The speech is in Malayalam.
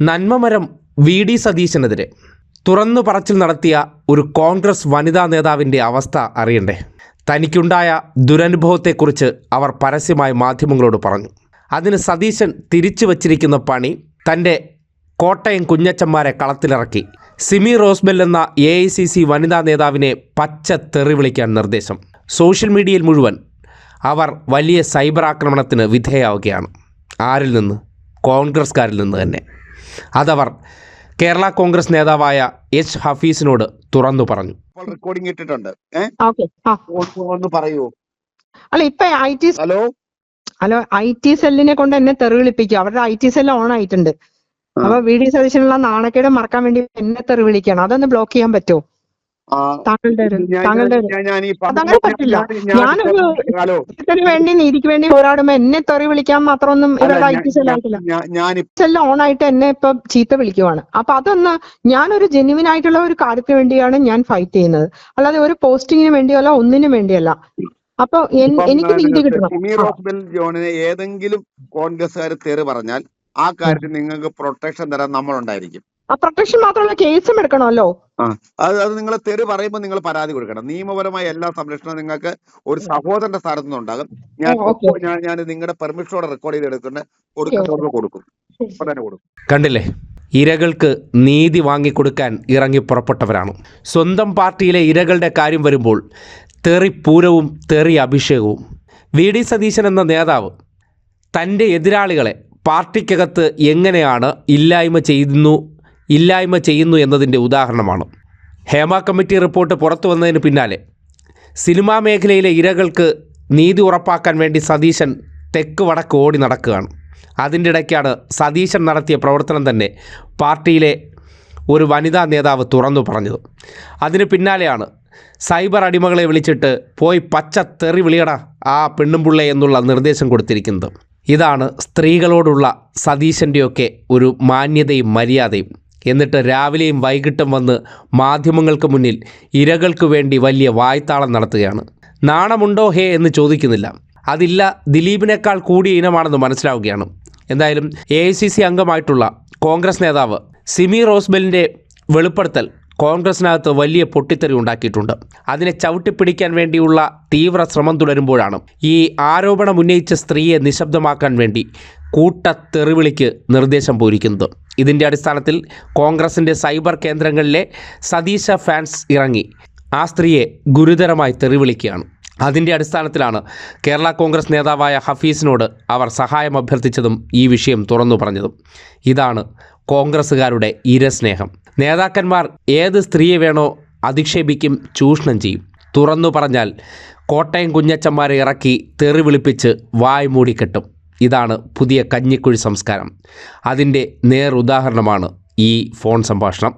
നന്മമരം വി ഡി സതീശനെതിരെ തുറന്നു പറച്ചിൽ നടത്തിയ ഒരു കോൺഗ്രസ് വനിതാ നേതാവിന്റെ അവസ്ഥ അറിയണ്ടേ? തനിക്കുണ്ടായ ദുരനുഭവത്തെക്കുറിച്ച് അവർ പരസ്യമായി മാധ്യമങ്ങളോട് പറഞ്ഞു. അതിന് സതീശൻ തിരിച്ചു വച്ചിരിക്കുന്ന പണി തന്റെ കോട്ടയം കുഞ്ഞച്ചന്മാരെ കളത്തിലിറക്കി. സിമി റോസ്ബെൽ എന്ന എ ഐ സി സി വനിതാ നേതാവിനെ പച്ച തെറി വിളിക്കാൻ നിർദ്ദേശം. സോഷ്യൽ മീഡിയയിൽ മുഴുവൻ അവർ വലിയ സൈബർ ആക്രമണത്തിന് വിധേയാവുകയാണ്. ആരിൽ നിന്ന്? കോൺഗ്രസ്കാരിൽ നിന്ന് തന്നെ. അതവർ കേരള കോൺഗ്രസ് നേതാവായ എച്ച് ഹഫീസിനോട് തുറന്നു പറഞ്ഞു. റെക്കോർഡിംഗ് ഇട്ടിട്ടുണ്ട്. ഒന്ന് പറയൂ. അല്ല ഇപ്പൊ I T hello? Hello I T സെല്ലിനെ കൊണ്ട് എന്നെ തെറി വിളിപ്പിക്കും അവരുടെ ഐ ടി സെല്ല് ഓൺ ആയിട്ടുണ്ട് അപ്പൊ വി ഡി സതീശനുള്ള നാണക്കേട് മറക്കാൻ വേണ്ടി എന്നെ തെറി വിളിക്കണം അതൊന്ന് ബ്ലോക്ക് ചെയ്യാൻ പറ്റുമോ? വേണ്ടി നീതിക്ക് വേണ്ടി പോരാടുമ്പോ എന്നെ തെറി വിളിക്കാൻ മാത്രമൊന്നും ഇവരുടെ ഐ ടി സെല്ല് ആയിട്ടില്ല. ഞാൻ ഓൺ ആയിട്ട് എന്നെ ഇപ്പൊ ചീത്ത വിളിക്കുവാണ്. അപ്പൊ അതൊന്ന് ഞാനൊരു ജെന്യുവിൻ ആയിട്ടുള്ള ഒരു കാര്യത്തിന് വേണ്ടിയാണ് ഞാൻ ഫൈറ്റ് ചെയ്യുന്നത്. അല്ലാതെ ഒരു പോസ്റ്റിങ്ങിന് വേണ്ടിയല്ല ഒന്നിനും വേണ്ടിയല്ല അപ്പൊ എനിക്ക് നീതി കിട്ടണം. ജോണിനെ ഏതെങ്കിലും കോൺഗ്രസ്സുകാർ തെറി പറഞ്ഞാൽ ആ കാര്യത്തിൽ നിങ്ങൾക്ക് പ്രൊട്ടക്ഷൻ തരാൻ നമ്മളുണ്ടായിരിക്കും ആ പ്രൊട്ടക്ഷൻ മാത്രമല്ല കേസും എടുക്കണമല്ലോ. അത് അത് നിങ്ങൾ തെറി പറയുമ്പോൾ നിങ്ങൾ പരാതി കൊടുക്കണം. നിയമപരമായ എല്ലാ സംരക്ഷണവും നിങ്ങൾക്ക് ഒരു സഹോദരന്റെ സ്ഥാനത്ത് നിന്നുണ്ടാകും ഞാൻ ഞാൻ ഞാൻ നിങ്ങളുടെ പെർമിഷനോടെ റെക്കോർഡ് ചെയ്ത് എടുക്കുന്ന കൊടുക്കുന്ന കൊടുക്കും. കൊടുക്കും. കണ്ടില്ലേ? ഇരകൾക്ക് നീതി വാങ്ങിക്കൊടുക്കാൻ ഇറങ്ങി പുറപ്പെട്ടവരാണ്. സ്വന്തം പാർട്ടിയിലെ ഇരകളുടെ കാര്യം വരുമ്പോൾ തെറി പൂരവും തെറി അഭിഷേകവും. വി. ഡി. സതീശൻ എന്ന നേതാവ് തന്റെ എതിരാളികളെ പാർട്ടിക്കകത്ത് എങ്ങനെയാണ് ഇല്ലായ്മ ചെയ്യുന്നു ഇല്ലായ്മ ചെയ്യുന്നു എന്നതിന്റെ ഉദാഹരണമാണ്. ഹേമ കമ്മിറ്റി റിപ്പോർട്ട് പുറത്തു വന്നതിന് പിന്നാലെ സിനിമാ മേഖലയിലെ ഇരകൾക്ക് നീതി ഉറപ്പാക്കാൻ വേണ്ടി സതീശൻ തെക്ക് വടക്ക് ഓടി നടക്കുകയാണ്. അതിന്റെ ഇടയ്ക്കാണ് സതീശൻ നടത്തിയ പ്രവർത്തനം തന്നെ പാർട്ടിയിലെ ഒരു വനിതാ നേതാവ് തുറന്നു പറഞ്ഞത്. അതിന് പിന്നാലെയാണ് സൈബർ അടിമകളെ വിളിച്ചിട്ട് പോയി പച്ച തെറി വിളിയടാ ആ പെണ്ണുംപിള്ളെ എന്നുള്ള നിർദ്ദേശം കൊടുത്തിരിക്കുന്നത്. ഇതാണ് സ്ത്രീകളോടുള്ള സതീശന്റെയൊക്കെ ഒരു മാന്യതയും മര്യാദയും. എന്നിട്ട് രാവിലെയും വൈകിട്ടും വന്ന് മാധ്യമങ്ങൾക്ക് മുന്നിൽ ഇരകൾക്ക് വേണ്ടി വലിയ വായ്ത്താളം നടത്തുകയാണ്. നാണമുണ്ടോ ഹേ എന്ന് ചോദിക്കുന്നില്ല. അതില്ല ദിലീപിനേക്കാൾ കൂടിയ ഇനമാണെന്ന് മനസ്സിലാവുകയാണ്. എന്തായാലും എ ഐ സി സി അംഗമായിട്ടുള്ള കോൺഗ്രസ് നേതാവ് സിമി റോസ്ബെലിന്റെ വെളിപ്പെടുത്തൽ കോൺഗ്രസിനകത്ത് വലിയ പൊട്ടിത്തെറി ഉണ്ടാക്കിയിട്ടുണ്ട്. അതിനെ ചവിട്ടിപ്പിടിക്കാൻ വേണ്ടിയുള്ള തീവ്ര ശ്രമം തുടരുമ്പോഴാണ് ഈ ആരോപണം ഉന്നയിച്ച സ്ത്രീയെ നിശബ്ദമാക്കാൻ വേണ്ടി കൂട്ട തെറിവിളിക്ക് നിർദ്ദേശം പോയിരിക്കുന്നത് ഇതിന്റെ അടിസ്ഥാനത്തിൽ കോൺഗ്രസിന്റെ സൈബർ കേന്ദ്രങ്ങളിലെ സതീശ ഫാൻസ് ഇറങ്ങി. ആ സ്ത്രീയെ ഗുരുതരമായി തെറിവിളിക്കുകയാണ്. അതിന്റെ അടിസ്ഥാനത്തിലാണ് കേരള കോൺഗ്രസ് നേതാവായ ഹഫീസിനോട് അവർ സഹായം അഭ്യർത്ഥിച്ചതും ഈ വിഷയം തുറന്നു പറഞ്ഞതും. ഇതാണ് കോൺഗ്രസ്സുകാരുടെ ഇരസ്നേഹം നേതാക്കന്മാർ ഏത് സ്ത്രീയെ വേണോ അധിക്ഷേപിക്കും ചൂഷണം ചെയ്യും. തുറന്നു പറഞ്ഞാൽ കോട്ടയം കുഞ്ഞച്ചന്മാരെ ഇറക്കി തെറി വിളിപ്പിച്ച് വായ് മൂടിക്കെട്ടും. ഇതാണ് പുതിയ കഞ്ഞിക്കുഴി സംസ്കാരം. അതിന്റെ നേർ ഉദാഹരണമാണ് ഈ ഫോൺ സംഭാഷണം.